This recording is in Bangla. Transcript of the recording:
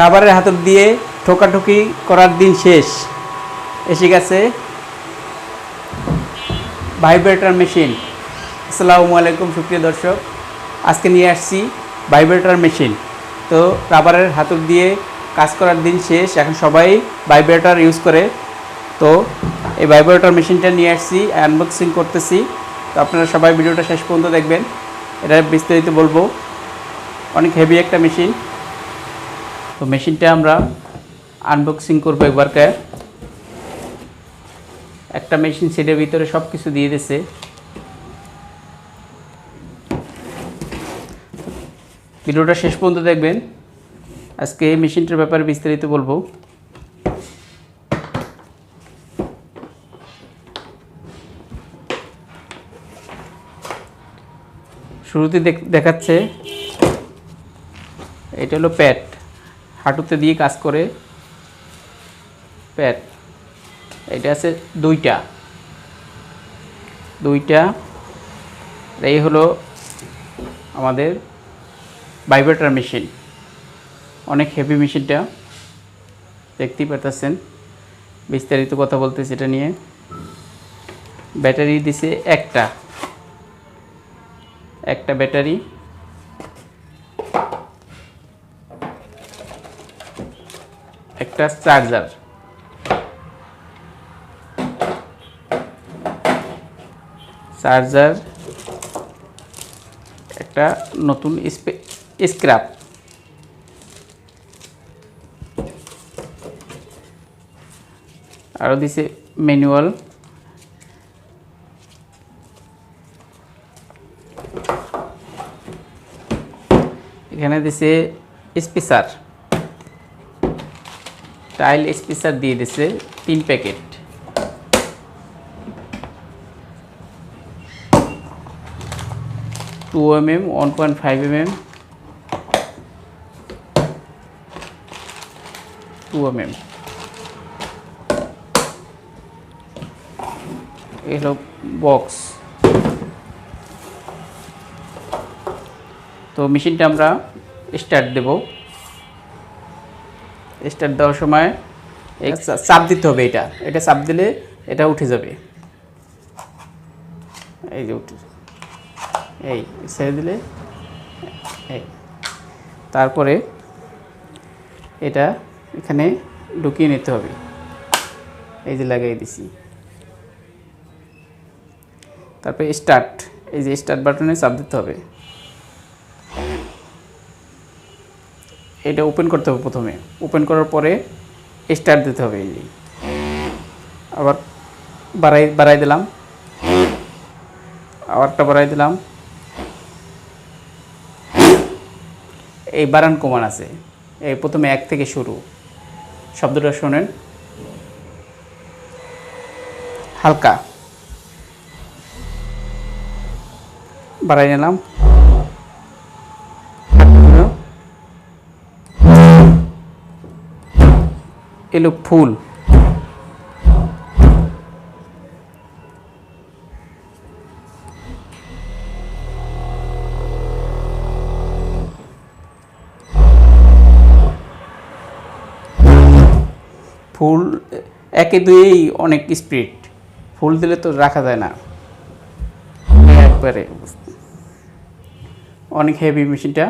রাবারের হাতল দিয়ে ঠোকাঠুকি করার দিন শেষ। এসে গেছে ভাইব্রেটার মেশিন। আসসালামু আলাইকুম, সুপ্রিয় দর্শক। আজকে নিয়ে আসছি ভাইব্রেটার মেশিন। তো রাবারের হাতল দিয়ে কাজ করার দিন শেষ। এখন সবাই ভাইব্রেটার ইউজ করে। তো এই ভাইব্রেটার মেশিনটা নিয়ে আসছি আনবক্সিং করতেছি। তো আপনারা সবাই ভিডিওটা শেষ পর্যন্ত দেখবেন। এটা বিস্তারিত বলব। অনেক হেভি একটা মেশিন। তো মেশিনটা আমরা আনবক্সিং করব একবারকে একটা মেশিন সেটের ভিতরে সব কিছু দিয়ে দিছে। ভিডিওটা শেষ পর্যন্ত দেখবেন। আজকে এই মেশিনটার ব্যাপারে বিস্তারিত বলব। শুরুতে দেখ- দেখাচ্ছে, এটা হলো প্যাট হাঁটুতে দিয়ে কাজ করে, প্যাট, এটা আছে দুইটা। দুইটা, এই হলো আমাদের ভাইব্রেটার মেশিন। অনেক হেভি মেশিনটা, দেখতেই পারতেছেন। বিস্তারিত কথা বলতেছে এটা নিয়ে। ব্যাটারি দিছে একটা। একটা ব্যাটারি। একটা চার্জার। চার্জার একটা নতুন স্ক্র্যাপ। আরও দিছে ম্যানুয়াল। এখানে দিছে স্পেসার টাইল স্পেসার দিয়ে দিছে তিন packet. Two M M one point five M M two M M এই হলো বক্স। তো মেশিনটা আমরা স্টার্ট দেব। স্টার্ট দেওয়ার সময় এই চাপ দিতে হবে এটা। এটা চাপ দিলে এটা উঠে যাবে। এই যে উঠে এই ছেড়ে দিলে এই। তারপরে এটা এখানে ঢুকিয়ে নিতে হবে। এই যে লাগাই দিছি। তারপরে স্টার্ট এই যে স্টার্ট বাটনে চাপ দিতে হবে। এটা ওপেন করতে হবে প্রথমে। ওপেন করার পরে স্টার্ট দিতে হবে এই আবার বাড়াই বাড়াই দিলাম। আবারটা বাড়াই দিলাম। এই বারান কমান আছে। এই প্রথমে এক থেকে শুরু। শব্দটা শোনেন। হালকা। বাড়াই নিলাম। এলো ফুল। ফুল, একে দুয়েই অনেক স্পিড। ফুল দিলে তো রাখা যায় না। একবারে। অনেক হেভি মেশিনটা